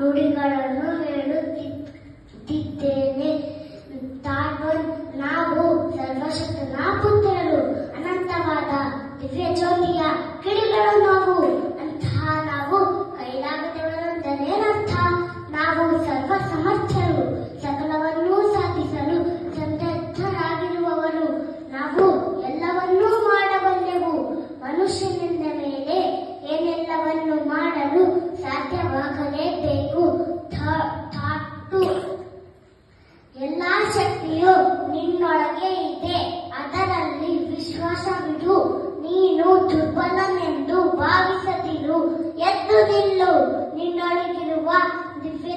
ನುಡಿಗಳನ್ನು ಹೇಳುತ್ತಿದ್ದೇನೆ. ತಾಡ್ವನ್ ನಾವು ಸರ್ವಶಕ್ತನ ಪುತ್ರರು. ಅನಂತವಾದ ದಿವ್ಯ ಜ್ಯೋತಿಯ ಕಿಡಿಗಳು ನಾವು. ಅಂತಹ ನಾವು ಕೈಲಾಗದವರಂತಲೇ ಶಕ್ತಿಯು ನಿನ್ನೊಳಗೆ ಇದೆ ಅದರಲ್ಲಿ ವಿಶ್ವಾಸವಿಡು ನೀನು ದುರ್ಬಲನೆಂದು ಭಾವಿಸದಿರು ಎದ್ದು ನಿಲ್ಲು ನಿನ್ನೊಳಗಿರುವ ದಿವ್ಯ